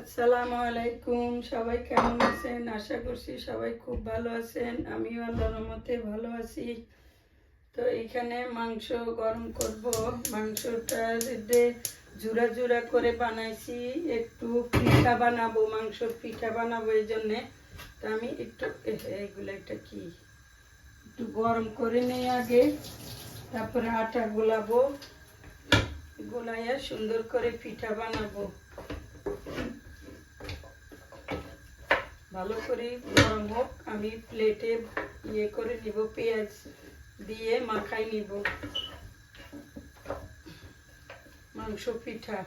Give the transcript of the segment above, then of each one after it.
আসসালামু আলাইকুম, সবাই কেমন আছেন? আশা করছি সবাই খুব ভালো আছেন। আমিও আল্লাহর রহমতে ভালো আছি। তো এখানে মাংস গরম করব। মাংসটা জুড়া জুড়া করে বানাইছি, একটু পিঠা বানাবো, মাংসর পিঠা বানাবো এই জন্যে। তো আমি একটু এগুলো একটা কি? একটু গরম করে নেই আগে, তারপরে আটা গোলাবো, গোলাইয়া সুন্দর করে পিঠা বানাবো। ভালো করে, গরম হোক, আমি প্লেটে ইয়ে করে নিব, পেঁয়াজ দিয়ে মাখাই নিব। মাংস, পিঠা।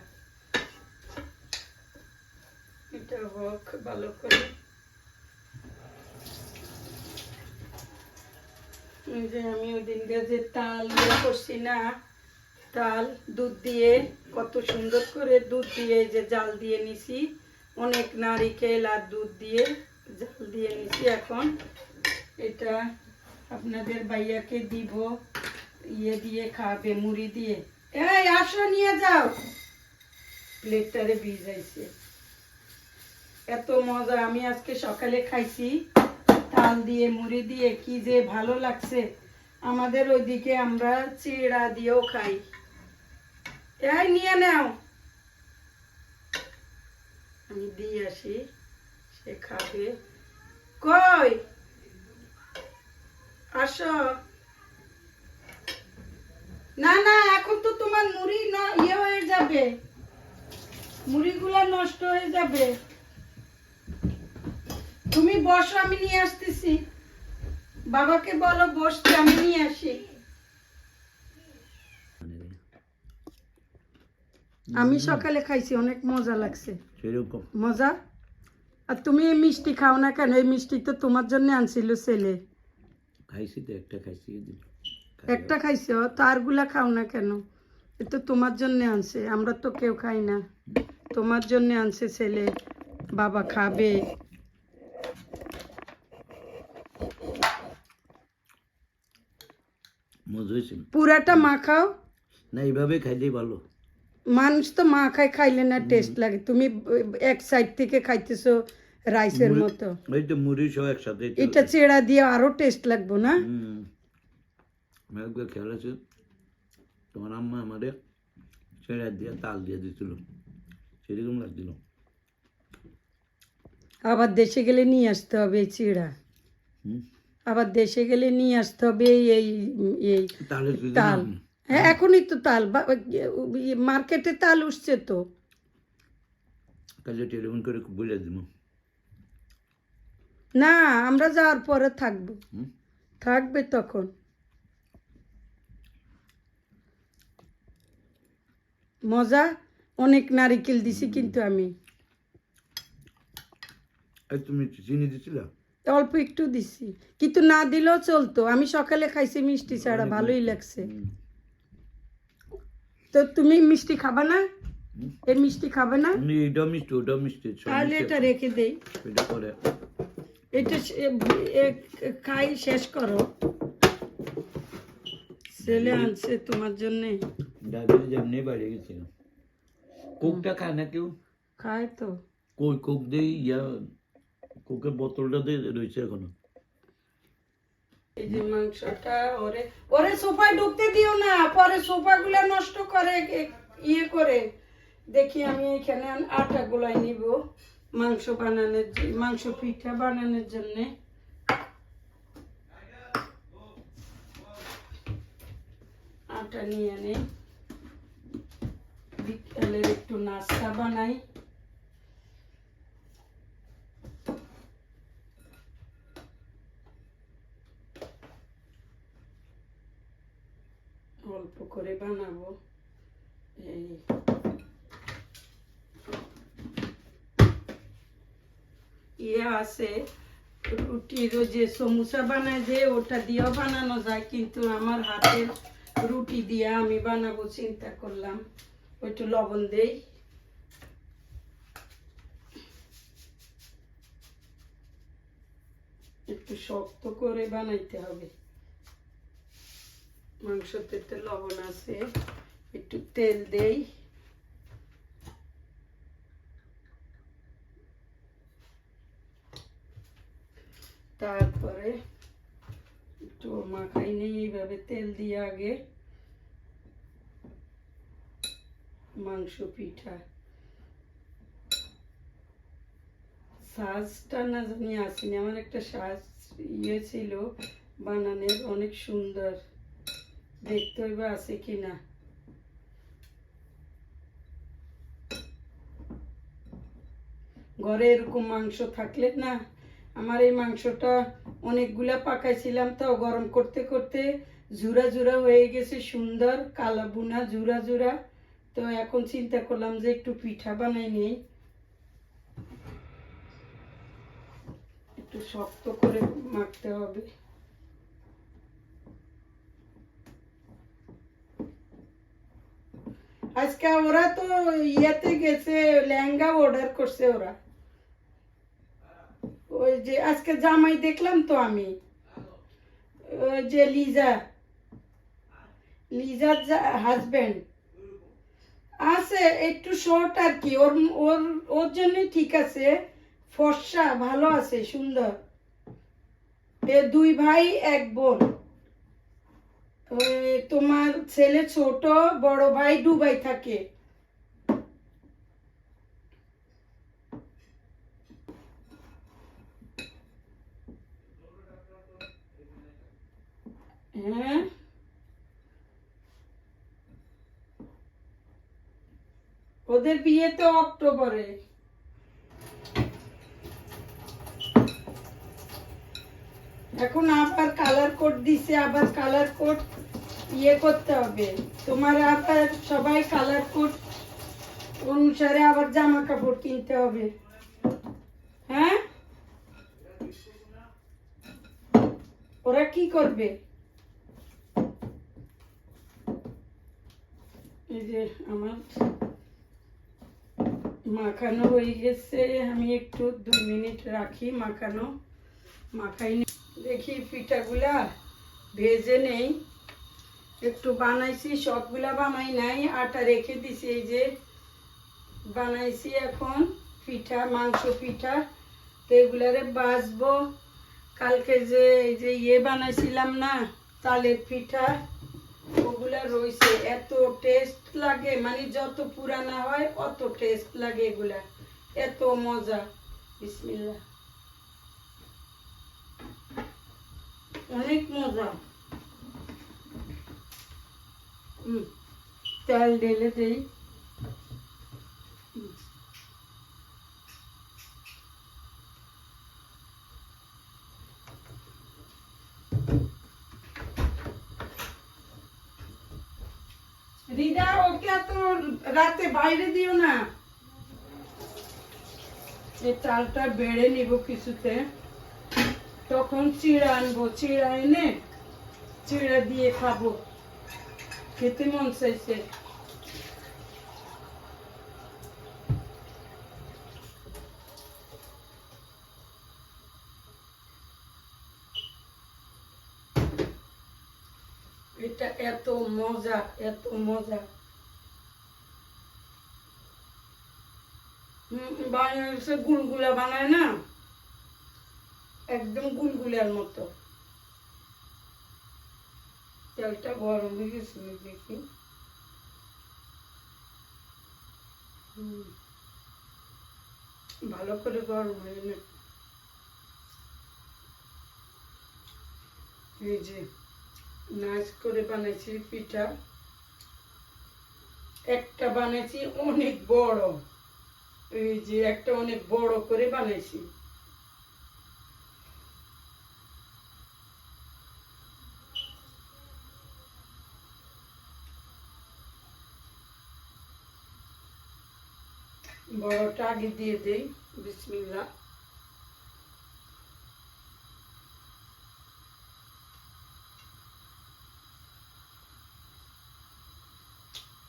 এটা হোক, ভালো করে। যে আমি ওই দিনকে যে তাল ইয়ে করছি না, তাল দুধ দিয়ে, কত সুন্দর করে দুধ দিয়ে যে জাল দিয়ে নিছি। অনেক নারিকেল আর দুধ দিয়ে জাল দিয়ে নিছি এখন। এটা আপনাদের ভাইয়াকে দিব ইয়ে দিয়ে খাবে, মুড়ি দিয়ে। এই, আসো, নিয়ে যাও। প্লেটটারে ভিজাইছে। এত মজা, আমি আজকে সকালে খাইছি। তাল দিয়ে, মুড়ি দিয়ে, কি যে ভালো লাগছে। আমাদের ওইদিকে আমরা চিড়া দিয়েও খাই। এই, নিয়ে নাও। আমি দিয়ে আসি, সে খাবে। কই? আসো। না না, এখন তো তোমার মুড়ি ইয়ে হয়ে যাবে। মুড়িগুলো নষ্ট হয়ে যাবে। তুমি বসো, আমি নিয়ে আসতেছি। বাবাকে বলো বসতে আমি নিয়ে আসি। আমি সকালে খাইছি অনেক মজা লাগছে। সেরকম। মজা? আর তুমি এই মিষ্টি খাও না কেন? এই মিষ্টি তো তোমার জন্য আনছিল ছেলে। খাইছি তো একটা খাইছি একটা খাইছো? তো আরগুলা খাও না কেন? এ তো তোমার জন্য আনছে আমরা তো কেউ খাই না। তোমার জন্য আনছে ছেলে বাবা খাবে। পুরাটা মা খাও। না এইভাবে খাইলেই ভালো। মানুষ তো মা খাই খাইলে না টেস্ট লাগে। তুমি এক সাইড থেকে খাইতেছো রাইসের মতো। ওই তো মুড়ি সহ একসাথে এটা চেড়া দিয়ে আরও টেস্ট লাগবো না। একবার খেয়াল আছে? তোমার আম্মা আমাদের ছেড়া দিয়ে তাল দিয়ে দিছিল। সেরকম লাগছিল। আবার দেশে গেলে নিয়ে আসতে হবে এই চিড়া আবার দেশে গেলে নিয়ে আসতে হবে এই এই তাল হ্যাঁ এখনই তো তাল ইয়ে, মার্কেটে তাল উঠছে তো। কাজে টেলিফোন করে বলে দিব। না আমরা যাওয়ার পরে থাকব। থাকবে তখন। মজা অনেক নারিকেল দিছি কিন্তু আমি। তুমি চিনি দিছিল? অল্প একটু দিছি। কিন্তু না দিলেও চলতো। আমি সকালে খাইছি মিষ্টি ছাড়া ভালোই লাগছে। তো তুমি মিষ্টি খাবা না। এই মিষ্টি খাবে না? এটাও মিষ্টি ওটাও মিষ্টি তাহলে এটা রেখে দেই। এটা করে এটা খাই শেষ করো। ছেলে আনছে তোমার জন্যে। ডায়াবেটিস এমনি বাইরে গেছে কোকটা খায় না কেউ? খায় তো। কই কোক দিয়ে ইয়া কোকের বোতলটা দিয়ে রয়েছে এখনও। এই যে মাংসটা ওরে। ওরে সোফায় ঢুকতে দিও না পরে সোফাগুলো নষ্ট করে ইয়ে করে। দেখি আমি এখানে আটা গুলাই নিব মাংস বানানোর মাংস পিঠা বানানোর জন্য। আটা নিয়ে আনে বিকেলের একটু নাস্তা বানাই অল্প করে বানাবো এই ইয়ে আছে রুটির যে সমুসা বানায় যে, ওটা দিয়েও বানানো যায়, কিন্তু আমার হাতের রুটি দিয়ে আমি বানাবো চিন্তা করলাম। একটু লবণ দেই। একটু শক্ত করে বানাইতে হবে। মাংসতে তো লবণ আছে, একটু তেল দেই। তারপরে একটু মাখাই নেই, এইভাবে তেল দিয়ে আগে মাংস পিঠা। সাজটা না জানি আসেনি, আমার একটা সাজ ইয়ে ছিল, বানানের, অনেক সুন্দর। দেখতে হইবে আছে কিনা। ঘরে এরকম মাংস থাকলে না আমার এই মাংসটা অনেকগুলা পাকাইছিলাম তাও গরম করতে করতে জুরা জুরা হয়ে গেছে, সুন্দর, কালা বুনা জুরা জুরা তো এখন চিন্তা করলাম যে একটু পিঠা বানাই নেই। একটু শক্ত করে মাখতে হবে। আজকে ওরা তো ইয়েতে গেছে, লেহেঙ্গা অর্ডার করছে ওরা। যে আজকে জামাই দেখলাম তো আমি। যে লিজা। লিজার হাজবেন্ড আছে, একটু শর্ট আর কি। ওর ওর ওর জন্য ঠিক আছে। ফর্সা, ভালো আছে, সুন্দর। এ দুই ভাই, এক বোন। তোমার ছেলে ছোট, বড় ভাই দুবাই থাকে। হ্যাঁ? ওদের বিয়ে তো অক্টোবরে। এখন আবার কালার কোড দিছে, আবার কালার কোড ইয়ে করতে হবে। তোমার আবার সবাই কালার কোড অনুসারে আবার জামা কাপড় কিনতে হবে। হ্যাঁ? ওরা কি করবে? যে আমার মাখানো হয়ে গেছে। আমি একটু দুই মিনিট রাখি মাখানো। মাখাই দেখি পিঠাগুলা ভেজে নেই। একটু বানাইছি, সবগুলা বানাই নাই, আটা রেখে দিছি এই যে। বানাইছি এখন পিঠা, মাংস পিঠা। তো এগুলারে বাজবো কালকে যে এই যে ইয়ে বানাইছিলাম না, তালের পিঠা। ওগুলা রইছে, এত টেস্ট লাগে। মানে যত পুরানা হয়, অত টেস্ট লাগে এগুলা। এত মজা। বিসমিল্লা অনেক মজা। তেল ঢেলে দেই। রিদা, ওকে এত রাতে বাইরে দিও না। এই চালটা বেড়ে নিব কিছুতে। তখন চিড়া আনব, চিড়া এনে চিড়া দিয়ে খাব। খেতে মন চাইছে এটা এত মজা এত মজা। বানাইছে গুলগুলা বানায় না? একদম গুলগুলার মতো। তেলটা গরম হয়ে গেছে দেখি। ভালো করে গরম হয়ে যে। নাচ করে বানাইছি পিঠা। একটা বানাইছি অনেক বড়। এই যে একটা অনেক বড় করে বানাইছি। বড়টা আগে দিয়ে দেই বিসমিল্লা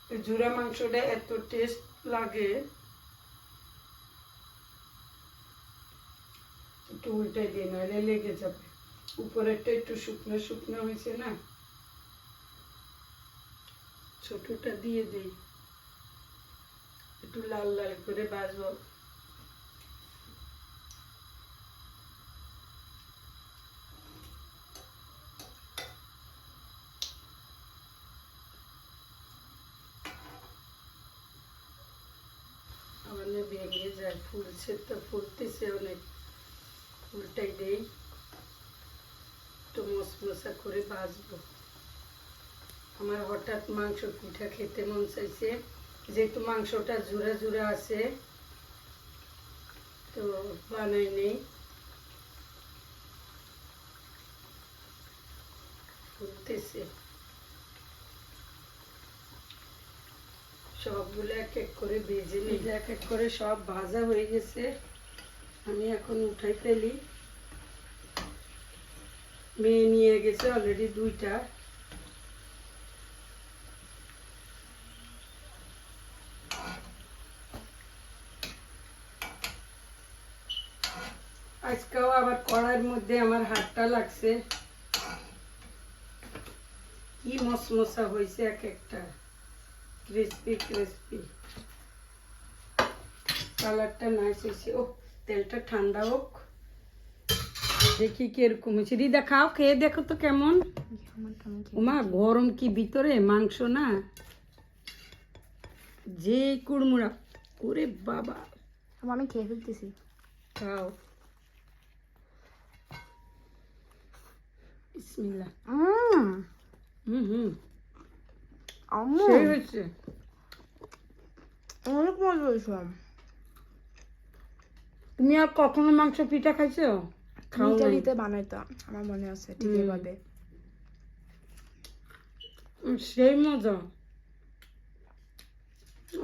জুরা মাংসটা এত টেস্ট লাগে। একটু উল্টাই দিয়ে নাহলে লেগে যাবে। উপরেরটা একটু শুকনো শুকনো হয়েছে না? ছোটটা দিয়ে দিই। একটু লাল লাল করে বাজবো ভেঙে যায় ফুলছে তো ফুলতেছে অনেক। ফুলটাই দেই। একটু মশমশা করে ভাজবো। আমার হঠাৎ মাংস পিঠা খেতে মন চাইছে। যেহেতু মাংসটা জুড়া জুড়া আছে, তো বানাই নেই। ফুলতেছে সবগুলো এক এক করে ভেজে নিই। এক এক করে সব ভাজা হয়ে গেছে। আমি এখন উঠাই ফেলি। মেয়ে নিয়ে গেছে অলরেডি দুইটা। আজকেও আবার কড়াইয়ের মধ্যে আমার হাতটা লাগছে। কি মশমশা হয়েছে এক একটা। ক্রিসপি ক্রিসপি কালারটা নাইস হয়েছে। ও তেলটা ঠান্ডা হোক। দেখি কীরকম হয়েছে। রিদা খাও খেয়ে দেখো তো কেমন। ওমা গরম কি ভিতরে? মাংস না? যে কুড়মুড়া। ওরে বাবা। আমি খেয়ে ফেলতেছি। খাও। হুম হুম। সেই হয়েছে অনেক মজা হয়েছে তুমি আর কখনো মাংস পিঠা খাইছো। ইটালিতে বানাইতাম আমার মনে আছে ঠিক হুম। সেই মজা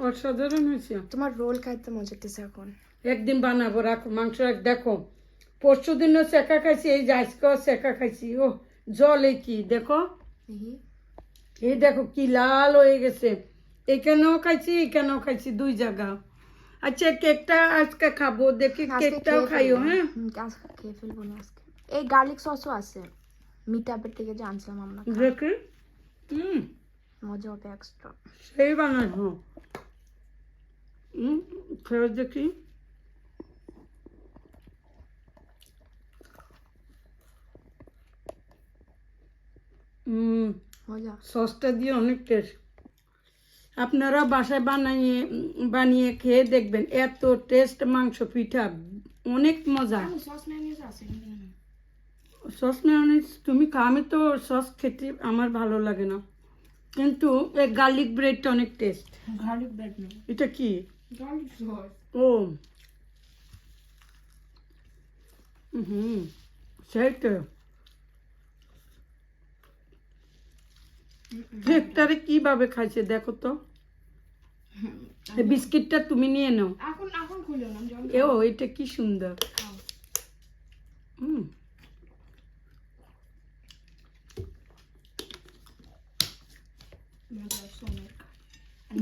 অসাধারণ হয়েছে তোমার রোল খাইতে মজা হতেছে এখন একদিন বানাবো রাখো মাংস এক দেখো পরশু দিনও শেখা খাইছি এই যে আজকেও খাইছি ও জলে কি দেখি এই দেখো কি লাল হয়ে গেছে। এখানেও খাইছি এখানেও খাইছি দুই জায়গা। আচ্ছা কেকটা আজকে খাব দেখি আজকে কেকটাও খেয়ে খাইও ফেলব। হ্যাঁ? হুম, আজকে খেয়ে ফেলব না আজকে। এই গার্লিক সসও আছে। মিট আপের থেকে যে আনছিলাম আমরা দেখি। হুম। মজা হবে এক্সট্রা সেই বানাবো। হুম ফেরত দেখি। হুম। মজা। সসটা দিয়ে অনেক টেস্ট আপনারা বাসায় বানিয়ে বানিয়ে খেয়ে দেখবেন এত টেস্ট মাংস পিঠা অনেক মজা। সস ম্যানিজ মেয়নিজ তুমি আমি তো সস খেতে আমার ভালো লাগে না। কিন্তু এই গার্লিক ব্রেডটা অনেক টেস্ট গার্লিক ব্রেড এটা কি? গার্লিক সস ও। হুম সেই তো কেকটারে কীভাবে খাইছে দেখো তো। বিস্কিটটা তুমি নিয়ে নাও। এখন এখন খুলে না ও এটা কি সুন্দর। হুম।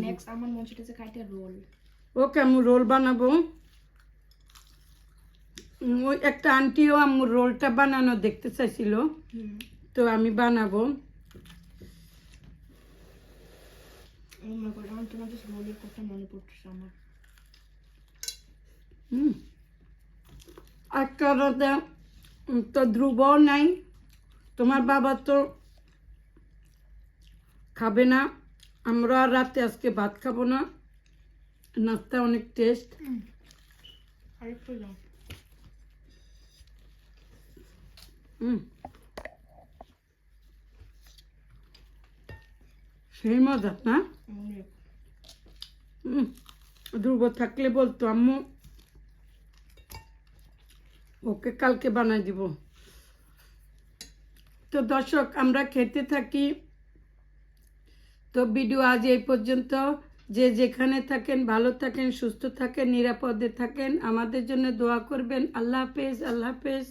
নেক্সট আমার মন চাইতেছে খাইতে রোল ওকে আমি রোল বানাবো। ওই একটা আন্টিও আমার রোলটা বানানো দেখতে চাইছিল। তো আমি বানাবো ও জাস্ট রোলের কথা মনে পড়তেছে আমার। হুম। তো ধ্রুব নাই। তোমার বাবা তো খাবে না। আমরা রাতে আজকে ভাত খাব না। নাস্তা অনেক টেস্ট আরেকটু দাও। হুম। সেই মজা না? ধ্রুব থাকলে বলতো, আম্মু, ওকে কালকে বানাই দিব। তো দর্শক, আমরা খেতে থাকি। তো ভিডিও আজ এই পর্যন্ত। যে যেখানে থাকেন, ভালো থাকেন, সুস্থ থাকেন, নিরাপদে থাকেন, আমাদের জন্য দোয়া করবেন। আল্লাহ হাফেজ আল্লাহ হাফেজ।